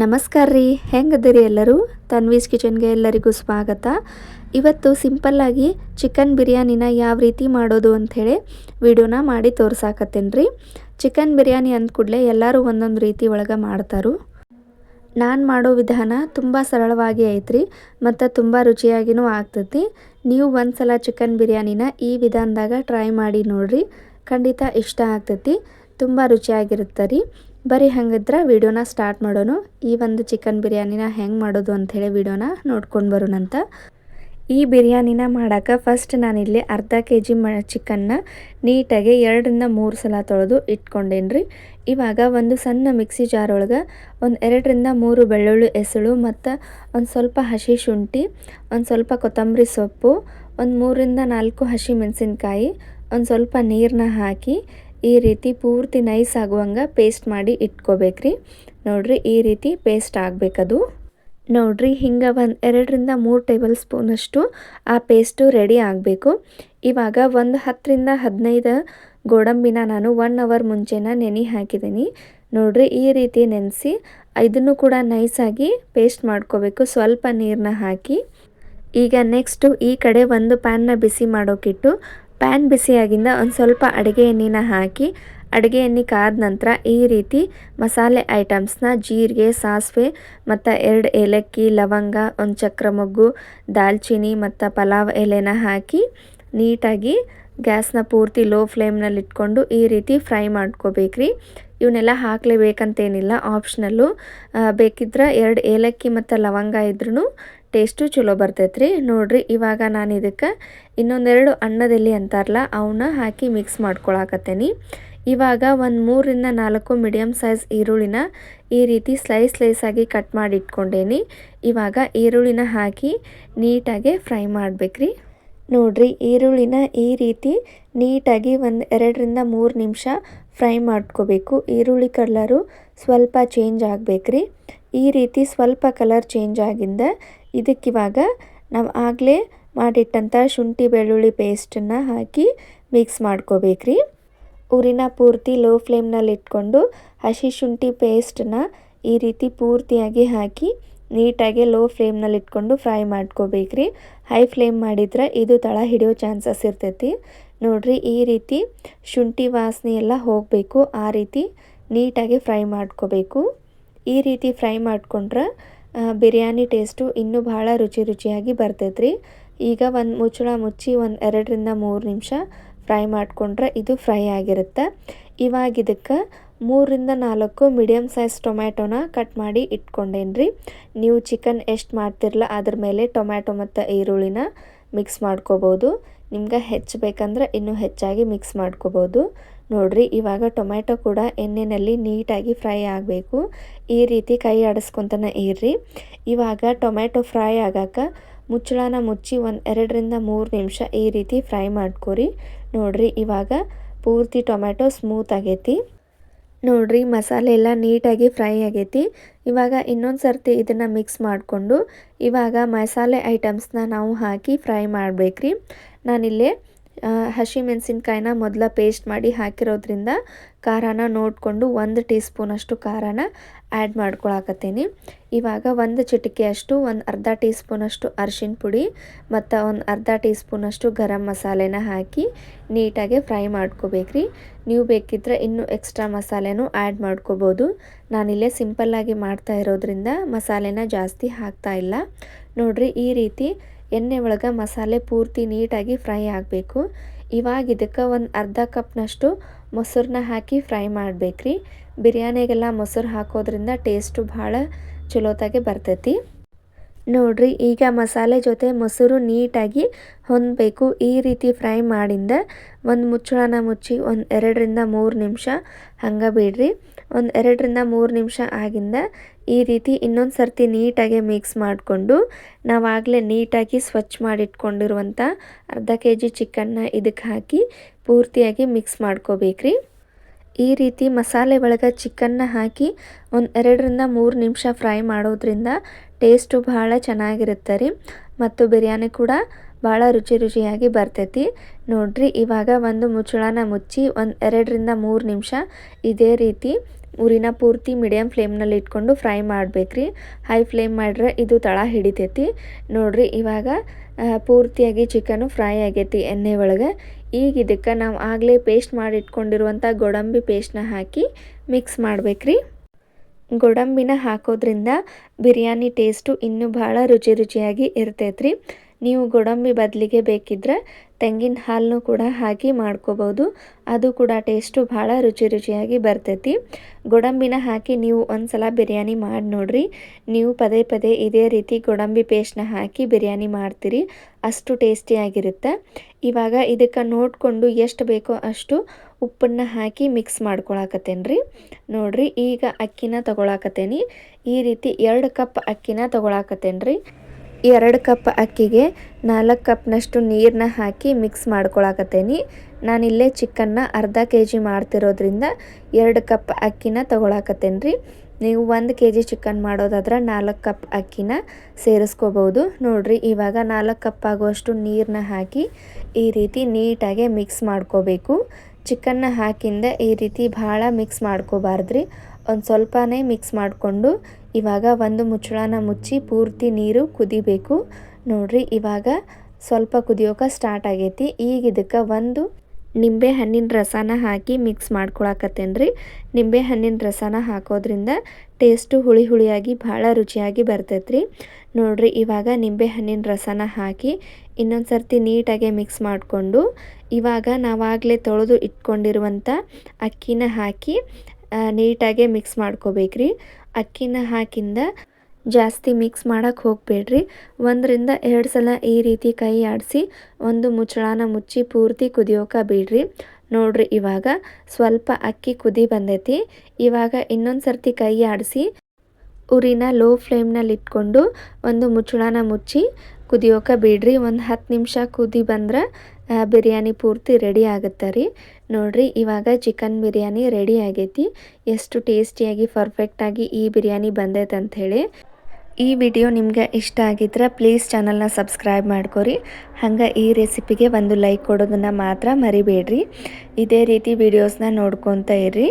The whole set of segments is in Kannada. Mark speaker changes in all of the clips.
Speaker 1: ನಮಸ್ಕಾರ ರೀ. ಹೆಂಗದಿರಿ ಎಲ್ಲರೂ? ತನ್ವೀಸ್ ಕಿಚನ್ಗೆ ಎಲ್ಲರಿಗೂ ಸ್ವಾಗತ. ಇವತ್ತು ಸಿಂಪಲ್ಲಾಗಿ ಚಿಕನ್ ಬಿರಿಯಾನಿನ ಯಾವ ರೀತಿ ಮಾಡೋದು ಅಂಥೇಳಿ ವಿಡಿಯೋನ ಮಾಡಿ ತೋರ್ಸಾಕತ್ತೇನೆ ರೀ. ಚಿಕನ್ ಬಿರಿಯಾನಿ ಅಂದ ಕೂಡಲೇ ಎಲ್ಲರೂ ಒಂದೊಂದು ರೀತಿ ಒಳಗೆ ಮಾಡ್ತಾರು. ನಾನು ಮಾಡೋ ವಿಧಾನ ತುಂಬ ಸರಳವಾಗಿ ಐತ್ರಿ ಮತ್ತು ತುಂಬ ರುಚಿಯಾಗಿನೂ ಆಗ್ತೈತಿ. ನೀವು ಒಂದು ಸಲ ಚಿಕನ್ ಬಿರಿಯಾನಿನ ಈ ವಿಧಾನದಾಗ ಟ್ರೈ ಮಾಡಿ ನೋಡಿರಿ. ಖಂಡಿತ ಇಷ್ಟ ಆಗ್ತೈತಿ. ತುಂಬ ರುಚಿಯಾಗಿರುತ್ತೆ ರೀ. ಬರೀ ಹಂಗಿದ್ರೆ ವಿಡಿಯೋನ ಸ್ಟಾರ್ಟ್ ಮಾಡೋಣ ಈ ಒಂದು ಚಿಕನ್ ಬಿರಿಯಾನಿನ ಹೆಂಗೆ ಮಾಡೋದು ಅಂಥೇಳಿ ವಿಡಿಯೋನ ನೋಡ್ಕೊಂಡು ಬರೋಣಂತ. ಈ ಬಿರಿಯಾನಿನ ಮಾಡೋಕ್ಕೆ ಫಸ್ಟ್ ನಾನಿಲ್ಲಿ ಅರ್ಧ ಕೆ ಜಿ ಮ ಚಿಕನ್ನ ನೀಟಾಗಿ ಎರಡರಿಂದ ಮೂರು ಸಲ ತೊಳೆದು ಇಟ್ಕೊಂಡೇನ್ರಿ. ಇವಾಗ ಒಂದು ಸಣ್ಣ ಮಿಕ್ಸಿ ಜಾರ್ ಒಳಗೆ ಒಂದು ಎರಡರಿಂದ ಮೂರು ಬೆಳ್ಳುಳ್ಳಿ ಎಸಳು ಮತ್ತು ಒಂದು ಸ್ವಲ್ಪ ಹಸಿ ಶುಂಠಿ, ಒಂದು ಸ್ವಲ್ಪ ಕೊತ್ತಂಬರಿ ಸೊಪ್ಪು, ಒಂದು ಮೂರರಿಂದ ನಾಲ್ಕು ಹಸಿ ಮೆಣಸಿನ್ಕಾಯಿ, ಒಂದು ಸ್ವಲ್ಪ ನೀರನ್ನ ಹಾಕಿ ಈ ರೀತಿ ಪೂರ್ತಿ ನೈಸ್ ಆಗುವಂಗೆ ಪೇಸ್ಟ್ ಮಾಡಿ ಇಟ್ಕೋಬೇಕ್ರಿ. ನೋಡ್ರಿ ಈ ರೀತಿ ಪೇಸ್ಟ್ ಆಗಬೇಕದು. ನೋಡ್ರಿ ಹಿಂಗೆ ಒಂದು ಎರಡರಿಂದ ಮೂರು ಟೇಬಲ್ ಸ್ಪೂನಷ್ಟು ಆ ಪೇಸ್ಟು ರೆಡಿ ಆಗಬೇಕು. ಇವಾಗ ಒಂದು ಹತ್ತರಿಂದ ಹದಿನೈದು ಗೋಡಂಬಿನ ನಾನು ಒನ್ ಅವರ್ ಮುಂಚೆನ ನೆನೆ ಹಾಕಿದ್ದೀನಿ ನೋಡ್ರಿ ಈ ರೀತಿ ನೆನೆಸಿ ಇದನ್ನು ಕೂಡ ನೈಸಾಗಿ ಪೇಸ್ಟ್ ಮಾಡ್ಕೋಬೇಕು. ಸ್ವಲ್ಪ ನೀರನ್ನ ಹಾಕಿ. ಈಗ ನೆಕ್ಸ್ಟು ಈ ಕಡೆ ಒಂದು ಪ್ಯಾನ್ನ ಬಿಸಿ ಮಾಡೋಕ್ಕಿಟ್ಟು ಪ್ಯಾನ್ ಬಿಸಿಯಾಗಿಂದ ಒಂದು ಸ್ವಲ್ಪ ಅಡುಗೆ ಎಣ್ಣೆನ ಹಾಕಿ, ಅಡುಗೆ ಎಣ್ಣೆ ಕಾದ ನಂತರ ಈ ರೀತಿ ಮಸಾಲೆ ಐಟಮ್ಸ್ನ ಜೀರಿಗೆ, ಸಾಸಿವೆ ಮತ್ತು ಎರಡು ಏಲಕ್ಕಿ, ಲವಂಗ, ಒಂದು ಚಕ್ರ ಮೊಗ್ಗು ದಾಲ್ಚಿನ್ನಿ ಮತ್ತು ಪಲಾವ್ ಎಲೆನ ಹಾಕಿ ನೀಟಾಗಿ ಗ್ಯಾಸ್ನ ಪೂರ್ತಿ ಲೋ ಫ್ಲೇಮ್ನಲ್ಲಿ ಇಟ್ಕೊಂಡು ಈ ರೀತಿ ಫ್ರೈ ಮಾಡ್ಕೋಬೇಕ್ರಿ. ಇವನ್ನೆಲ್ಲ ಹಾಕಲೇಬೇಕಂತೇನಿಲ್ಲ ಆಪ್ಷನಲ್ಲು ಬೇಕಿದ್ರೆ ಎರಡು ಏಲಕ್ಕಿ ಮತ್ತು ಲವಂಗ ಇದ್ರೂ ಟೇಸ್ಟು ಚಲೋ ಬರ್ತೈತ್ರಿ. ನೋಡಿರಿ, ಇವಾಗ ನಾನು ಇದಕ್ಕೆ ಇನ್ನೊಂದೆರಡು ಅನ್ನದಲ್ಲಿ ಅಂತಾರಲ್ಲ ಅವನ್ನ ಹಾಕಿ ಮಿಕ್ಸ್ ಮಾಡ್ಕೊಳಕತ್ತೇನಿ. ಇವಾಗ ಒಂದು ಮೂರರಿಂದ ನಾಲ್ಕು ಮೀಡಿಯಮ್ ಸೈಜ್ ಈರುಳ್ಳಿನ ಈ ರೀತಿ ಸ್ಲೈಸ್ ಸ್ಲೈಸಾಗಿ ಕಟ್ ಮಾಡಿ ಇಟ್ಕೊಂಡೇನಿ ಇವಾಗ ಈರುಳ್ಳಿನ ಹಾಕಿ ನೀಟಾಗಿ ಫ್ರೈ ಮಾಡಬೇಕ್ರಿ. ನೋಡ್ರಿ, ಈರುಳ್ಳಿನ ಈ ರೀತಿ ನೀಟಾಗಿ ಒಂದು ಎರಡರಿಂದ ಮೂರು ನಿಮಿಷ ಫ್ರೈ ಮಾಡ್ಕೋಬೇಕು. ಈರುಳ್ಳಿ ಕಲರು ಸ್ವಲ್ಪ ಚೇಂಜ್ ಆಗಬೇಕ್ರಿ. ಈ ರೀತಿ ಸ್ವಲ್ಪ ಕಲರ್ ಚೇಂಜ್ ಆಗಿಂದ ಇದಕ್ಕಿವಾಗ ನಾವು ಆಗಲೇ ಮಾಡಿಟ್ಟಂಥ ಶುಂಠಿ ಬೆಳ್ಳುಳ್ಳಿ ಪೇಸ್ಟನ್ನು ಹಾಕಿ ಮಿಕ್ಸ್ ಮಾಡ್ಕೋಬೇಕ್ರಿ. ಊರಿನ ಪೂರ್ತಿ ಲೋ ಫ್ಲೇಮ್ನಲ್ಲಿ ಇಟ್ಕೊಂಡು ಹಸಿ ಶುಂಠಿ ಪೇಸ್ಟನ್ನ ಈ ರೀತಿ ಪೂರ್ತಿಯಾಗಿ ಹಾಕಿ ನೀಟಾಗಿ ಲೋ ಫ್ಲೇಮ್ನಲ್ಲಿ ಇಟ್ಕೊಂಡು ಫ್ರೈ ಮಾಡ್ಕೋಬೇಕ್ರಿ. ಹೈ ಫ್ಲೇಮ್ ಮಾಡಿದ್ರೆ ಇದು ತಳ ಹಿಡಿಯೋ ಚಾನ್ಸಸ್ ಇರ್ತೈತಿ. ನೋಡ್ರಿ ಈ ರೀತಿ ಶುಂಠಿ ವಾಸನೆ ಎಲ್ಲ ಹೋಗಬೇಕು, ಆ ರೀತಿ ನೀಟಾಗಿ ಫ್ರೈ ಮಾಡ್ಕೋಬೇಕು. ಈ ರೀತಿ ಫ್ರೈ ಮಾಡ್ಕೊಂಡ್ರೆ ಬಿರಿಯಾನಿ ಟೇಸ್ಟು ಇನ್ನೂ ಭಾಳ ರುಚಿ ರುಚಿಯಾಗಿ ಬರ್ತೈತ್ರಿ. ಈಗ ಒಂದು ಮುಚ್ಚಳ ಮುಚ್ಚಿ ಒಂದು ಎರಡರಿಂದ ಮೂರು ನಿಮಿಷ ಫ್ರೈ ಮಾಡಿಕೊಂಡ್ರೆ ಇದು ಫ್ರೈ ಆಗಿರುತ್ತೆ. ಇವಾಗ ಇದಕ್ಕೆ ಮೂರರಿಂದ ನಾಲ್ಕು ಮೀಡಿಯಮ್ ಸೈಜ್ ಟೊಮ್ಯಾಟೊನ ಕಟ್ ಮಾಡಿ ಇಟ್ಕೊಂಡೇನ್ರಿ. ನೀವು ಚಿಕನ್ ಎಷ್ಟು ಮಾಡ್ತಿರಲ್ಲ ಅದ್ರ ಮೇಲೆ ಟೊಮ್ಯಾಟೊ ಮತ್ತು ಈರುಳ್ಳಿನ ಮಿಕ್ಸ್ ಮಾಡ್ಕೋಬೋದು. ನಿಮ್ಗೆ ಹೆಚ್ಚಬೇಕಂದ್ರೆ ಇನ್ನೂ ಹೆಚ್ಚಾಗಿ ಮಿಕ್ಸ್ ಮಾಡ್ಕೋಬೋದು. ನೋಡ್ರಿ, ಇವಾಗ ಟೊಮ್ಯಾಟೊ ಕೂಡ ಎಣ್ಣೆಯಲ್ಲಿ ನೀಟಾಗಿ ಫ್ರೈ ಆಗಬೇಕು. ಈ ರೀತಿ ಕೈ ಆಡಿಸ್ಕೊತಾನೆ ಇರ್ರಿ. ಇವಾಗ ಟೊಮ್ಯಾಟೊ ಫ್ರೈ ಆಗಾಕ ಮುಚ್ಚಳನ ಮುಚ್ಚಿ ಒಂದು ಎರಡರಿಂದ ಮೂರು ನಿಮಿಷ ಈ ರೀತಿ ಫ್ರೈ ಮಾಡ್ಕೊರಿ. ನೋಡ್ರಿ, ಇವಾಗ ಪೂರ್ತಿ ಟೊಮ್ಯಾಟೊ ಸ್ಮೂತ್ ಆಗೈತಿ. ನೋಡ್ರಿ, ಮಸಾಲೆ ಎಲ್ಲ ನೀಟಾಗಿ ಫ್ರೈ ಆಗೈತಿ. ಇವಾಗ ಇನ್ನೊಂದು ಸರ್ತಿ ಇದನ್ನು ಮಿಕ್ಸ್ ಮಾಡಿಕೊಂಡು ಇವಾಗ ಮಸಾಲೆ ಐಟಮ್ಸ್ನ ನಾವು ಹಾಕಿ ಫ್ರೈ ಮಾಡಬೇಕ್ರಿ. ನಾನಿಲ್ಲೇ ಹಸಿ ಮೆಣಸಿನ್ಕಾಯಿನ ಮೊದಲ ಪೇಸ್ಟ್ ಮಾಡಿ ಹಾಕಿರೋದ್ರಿಂದ ಖಾರನ ನೋಡಿಕೊಂಡು ಒಂದು ಟೀ ಸ್ಪೂನಷ್ಟು ಖಾರನ ಆ್ಯಡ್ ಮಾಡ್ಕೊಳಕತ್ತೀನಿ. ಇವಾಗ ಒಂದು ಚಿಟಿಕೆಯಷ್ಟು, ಒಂದು ಅರ್ಧ ಟೀ ಸ್ಪೂನಷ್ಟು ಅರಿಶಿನ ಪುಡಿ ಮತ್ತು ಒಂದು ಅರ್ಧ ಟೀ ಸ್ಪೂನಷ್ಟು ಗರಂ ಮಸಾಲೆನ ಹಾಕಿ ನೀಟಾಗಿ ಫ್ರೈ ಮಾಡ್ಕೋಬೇಕ್ರಿ. ನೀವು ಬೇಕಿದ್ರೆ ಇನ್ನೂ ಎಕ್ಸ್ಟ್ರಾ ಮಸಾಲೆನೂ ಆ್ಯಡ್ ಮಾಡ್ಕೋಬೋದು. ನಾನಿಲ್ಲೇ ಸಿಂಪಲ್ಲಾಗಿ ಮಾಡ್ತಾ ಇರೋದ್ರಿಂದ ಮಸಾಲೆನ ಜಾಸ್ತಿ ಹಾಕ್ತಾ ಇಲ್ಲ. ನೋಡಿರಿ ಈ ರೀತಿ ಎಣ್ಣೆ ಒಳಗೆ ಮಸಾಲೆ ಪೂರ್ತಿ ನೀಟಾಗಿ ಫ್ರೈ ಆಗಬೇಕು. ಇವಾಗ ಇದಕ್ಕೆ ಒಂದು ಅರ್ಧ ಕಪ್ನಷ್ಟು ಮೊಸರನ್ನ ಹಾಕಿ ಫ್ರೈ ಮಾಡಬೇಕ್ರಿ. ಬಿರಿಯಾನಿಗೆಲ್ಲ ಮೊಸರು ಹಾಕೋದ್ರಿಂದ ಟೇಸ್ಟು ಭಾಳ ಚಲೋತಾಗೆ ಬರ್ತೈತಿ. ನೋಡ್ರಿ, ಈಗ ಮಸಾಲೆ ಜೊತೆ ಮೊಸರು ನೀಟಾಗಿ ಹೊಂದಬೇಕು. ಈ ರೀತಿ ಫ್ರೈ ಮಾಡಿಂದ ಒಂದು ಮುಚ್ಚಳನ ಮುಚ್ಚಿ ಒಂದು ಎರಡರಿಂದ ಮೂರು ನಿಮಿಷ ಹಂಗೆ ಬಿಡ್ರಿ. ಒಂದು ಎರಡರಿಂದ ಮೂರು ನಿಮಿಷ ಆಗಿಂದ ಈ ರೀತಿ ಇನ್ನೊಂದು ಸರ್ತಿ ನೀಟಾಗಿ ಮಿಕ್ಸ್ ಮಾಡಿಕೊಂಡು ನಾವಾಗಲೇ ನೀಟಾಗಿ ಸ್ವಚ್ಛ ಮಾಡಿಟ್ಕೊಂಡಿರುವಂಥ ಅರ್ಧ ಕೆ ಜಿ ಚಿಕನ್ನ ಇದಕ್ಕೆ ಹಾಕಿ ಪೂರ್ತಿಯಾಗಿ ಮಿಕ್ಸ್ ಮಾಡ್ಕೋಬೇಕ್ರಿ. ಈ ರೀತಿ ಮಸಾಲೆ ಒಳಗೆ ಚಿಕನ್ನ ಹಾಕಿ ಒಂದು ಎರಡರಿಂದ ಮೂರು ನಿಮಿಷ ಫ್ರೈ ಮಾಡೋದ್ರಿಂದ ಟೇಸ್ಟು ಭಾಳ ಚೆನ್ನಾಗಿರುತ್ತೆ ರೀ. ಮತ್ತು ಬಿರಿಯಾನಿ ಕೂಡ ಭಾಳ ರುಚಿ ರುಚಿಯಾಗಿ ಬರ್ತೈತಿ. ನೋಡ್ರಿ, ಇವಾಗ ಒಂದು ಮುಚ್ಚಳನ ಮುಚ್ಚಿ ಒಂದು ಎರಡರಿಂದ ಮೂರು ನಿಮಿಷ ಇದೇ ರೀತಿ ಉರಿನ ಪೂರ್ತಿ ಮೀಡಿಯಮ್ ಫ್ಲೇಮ್ನಲ್ಲಿ ಇಟ್ಕೊಂಡು ಫ್ರೈ ಮಾಡಬೇಕ್ರಿ. ಹೈ ಫ್ಲೇಮ್ ಮಾಡ್ರೆ ಇದು ತಳ ಹಿಡಿತೈತಿ. ನೋಡ್ರಿ, ಇವಾಗ ಪೂರ್ತಿಯಾಗಿ ಚಿಕನು ಫ್ರೈ ಆಗೈತಿ ಎಣ್ಣೆ ಒಳಗೆ. ಈಗ ಇದಕ್ಕೆ ನಾವು ಆಗಲೇ ಪೇಸ್ಟ್ ಮಾಡಿ ಇಟ್ಕೊಂಡಿರುವಂಥ ಗೋಡಂಬಿ ಪೇಸ್ಟ್ನ ಹಾಕಿ ಮಿಕ್ಸ್ ಮಾಡಬೇಕ್ರಿ. ಗೋಡಂಬಿನ ಹಾಕೋದ್ರಿಂದ ಬಿರಿಯಾನಿ ಟೇಸ್ಟು ಇನ್ನೂ ಭಾಳ ರುಚಿ ರುಚಿಯಾಗಿ ಇರ್ತೈತ್ರಿ. ನೀವು ಗೋಡಂಬಿ ಬದಲಿಗೆ ಬೇಕಿದ್ರೆ ತೆಂಗಿನ ಹಾಲನ್ನು ಕೂಡ ಹಾಕಿ ಮಾಡ್ಕೋಬೋದು. ಅದು ಕೂಡ ಟೇಸ್ಟು ಭಾಳ ರುಚಿ ರುಚಿಯಾಗಿ ಬರ್ತೈತಿ. ಗೋಡಂಬಿನ ಹಾಕಿ ನೀವು ಒಂದ್ಸಲ ಬಿರಿಯಾನಿ ಮಾಡಿ ನೋಡ್ರಿ. ನೀವು ಪದೇ ಪದೇ ಇದೇ ರೀತಿ ಗೋಡಂಬಿ ಪೇಸ್ಟ್ನ ಹಾಕಿ ಬಿರಿಯಾನಿ ಮಾಡ್ತೀರಿ. ಅಷ್ಟು ಟೇಸ್ಟಿಯಾಗಿರುತ್ತೆ ಇವಾಗ ಇದಕ್ಕೆ ನೋಡಿಕೊಂಡು ಎಷ್ಟು ಬೇಕೋ ಅಷ್ಟು ಉಪ್ಪನ್ನು ಹಾಕಿ ಮಿಕ್ಸ್ ಮಾಡ್ಕೊಳಕತ್ತೇನೆ ರೀ ನೋಡ್ರಿ ಈಗ ಅಕ್ಕಿನ ತಗೊಳಕತ್ತೇನಿ. ಈ ರೀತಿ ಎರಡು ಕಪ್ ಅಕ್ಕಿನ ತಗೊಳಕತ್ತೇನೆ ರೀ ಎರಡು ಕಪ್ ಅಕ್ಕಿಗೆ ನಾಲ್ಕು ಕಪ್ನಷ್ಟು ನೀರನ್ನ ಹಾಕಿ ಮಿಕ್ಸ್ ಮಾಡ್ಕೊಳಕತ್ತೇನಿ. ನಾನಿಲ್ಲೇ ಚಿಕನ್ನ ಅರ್ಧ ಕೆ ಜಿ ಮಾಡ್ತಿರೋದ್ರಿಂದ ಎರಡು ಕಪ್ ಅಕ್ಕಿನ ತೊಗೊಳಕತ್ತೇನೆ ರೀ ನೀವು ಒಂದು ಕೆ ಜಿ ಚಿಕನ್ ಮಾಡೋದಾದ್ರೆ ನಾಲ್ಕು ಕಪ್ ಅಕ್ಕಿನ ಸೇರಿಸ್ಕೋಬೋದು ನೋಡಿರಿ, ಇವಾಗ ನಾಲ್ಕು ಕಪ್ ಆಗುವಷ್ಟು ನೀರನ್ನ ಹಾಕಿ ಈ ರೀತಿ ನೀಟಾಗಿ ಮಿಕ್ಸ್ ಮಾಡ್ಕೋಬೇಕು. ಚಿಕನ್ನ ಹಾಕಿಂದ ಈ ರೀತಿ ಭಾಳ ಮಿಕ್ಸ್ ಮಾಡ್ಕೋಬಾರ್ದ್ರಿ. ಒಂದು ಸ್ವಲ್ಪನೇ ಮಿಕ್ಸ್ ಮಾಡಿಕೊಂಡು ಇವಾಗ ಒಂದು ಮುಚ್ಚಳನ ಮುಚ್ಚಿ ಪೂರ್ತಿ ನೀರು ಕುದಿಬೇಕು. ನೋಡ್ರಿ, ಇವಾಗ ಸ್ವಲ್ಪ ಕುದಿಯೋಕೆ ಸ್ಟಾರ್ಟ್ ಆಗೈತಿ. ಈಗ ಇದಕ್ಕೆ ಒಂದು ನಿಂಬೆ ಹಣ್ಣಿನ ರಸನ ಹಾಕಿ ಮಿಕ್ಸ್ ಮಾಡ್ಕೊಳಕತ್ತೇನೆ ರೀ ನಿಂಬೆ ಹಣ್ಣಿನ ರಸನ ಹಾಕೋದ್ರಿಂದ ಟೇಸ್ಟು ಹುಳಿ ಹುಳಿಯಾಗಿ ಭಾಳ ರುಚಿಯಾಗಿ ಬರ್ತೈತ್ರಿ. ನೋಡ್ರಿ, ಇವಾಗ ನಿಂಬೆ ಹಣ್ಣಿನ ರಸನ ಹಾಕಿ ಇನ್ನೊಂದು ಸರ್ತಿ ನೀಟಾಗಿ ಮಿಕ್ಸ್ ಮಾಡಿಕೊಂಡು ಇವಾಗ ನಾವಾಗಲೇ ತೊಳೆದು ಇಟ್ಕೊಂಡಿರುವಂಥ ಅಕ್ಕಿನ ಹಾಕಿ ನೀಟಾಗಿ ಮಿಕ್ಸ್ ಮಾಡ್ಕೋಬೇಕ್ರಿ. ಅಕ್ಕಿನ ಹಾಕಿಂದ ಜಾಸ್ತಿ ಮಿಕ್ಸ್ ಮಾಡೋಕ್ಕೆ ಹೋಗಬೇಡ್ರಿ. ಒಂದರಿಂದ ಎರಡು ಸಲ ಈ ರೀತಿ ಕೈ ಆಡಿಸಿ ಒಂದು ಮುಚ್ಚಳಾನ ಮುಚ್ಚಿ ಪೂರ್ತಿ ಕುದಿಯೋಕೆ ಬಿಡ್ರಿ. ನೋಡ್ರಿ ಇವಾಗ ಸ್ವಲ್ಪ ಅಕ್ಕಿ ಕುದಿ ಬಂದೈತಿ. ಇವಾಗ ಇನ್ನೊಂದು ಸರ್ತಿ ಕೈ ಆಡಿಸಿ ಉರಿನ ಲೋ ಫ್ಲೇಮ್ನಲ್ಲಿ ಇಟ್ಕೊಂಡು ಒಂದು ಮುಚ್ಚಳನ ಮುಚ್ಚಿ ಕುದಿಯೋಕೆ ಬಿಡ್ರಿ. ಒಂದು ಹತ್ತು ನಿಮಿಷ ಕುದಿ ಬಂದ್ರೆ ಬಿರಿಯಾನಿ ಪೂರ್ತಿ ರೆಡಿ ಆಗುತ್ತೆ ರೀ. ನೋಡ್ರಿ ಇವಾಗ ಚಿಕನ್ ಬಿರಿಯಾನಿ ರೆಡಿ ಆಗೈತಿ. ಎಷ್ಟು ಟೇಸ್ಟಿಯಾಗಿ ಪರ್ಫೆಕ್ಟಾಗಿ ಈ ಬಿರಿಯಾನಿ ಬಂದೈತೆ ಅಂಥೇಳಿ ಈ ವಿಡಿಯೋ ನಿಮ್ಗೆ ಇಷ್ಟ ಆಗಿದ್ರೆ ಪ್ಲೀಸ್ ಚಾನಲ್ನ ಸಬ್ಸ್ಕ್ರೈಬ್ ಮಾಡ್ಕೊರಿ. ಹಂಗೆ ಈ ರೆಸಿಪಿಗೆ ಒಂದು ಲೈಕ್ ಕೊಡೋದನ್ನು ಮಾತ್ರ ಮರಿಬೇಡ್ರಿ. ಇದೇ ರೀತಿ ವಿಡಿಯೋಸ್ನ ನೋಡ್ಕೊತ ಇರ್ರಿ.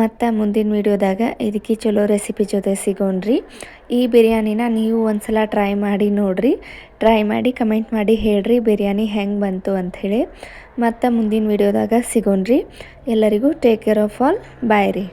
Speaker 1: ಮತ್ತು ಮುಂದಿನ ವಿಡಿಯೋದಾಗ ಇದಕ್ಕೆ ಚಲೋ ರೆಸಿಪಿ ಜೊತೆ ಸಿಗೋಣ್ರಿ. ಈ ಬಿರಿಯಾನಿನ ನೀವು ಒಂದ್ಸಲ ಟ್ರೈ ಮಾಡಿ ನೋಡ್ರಿ. ಟ್ರೈ ಮಾಡಿ ಕಮೆಂಟ್ ಮಾಡಿ ಹೇಳ್ರಿ ಬಿರಿಯಾನಿ ಹೆಂಗೆ ಬಂತು ಅಂಥೇಳಿ ಮತ್ತು ಮುಂದಿನ ವಿಡಿಯೋದಾಗ ಸಿಗೋಣ್ರಿ. ಎಲ್ಲರಿಗೂ take care of all bye ರೀ.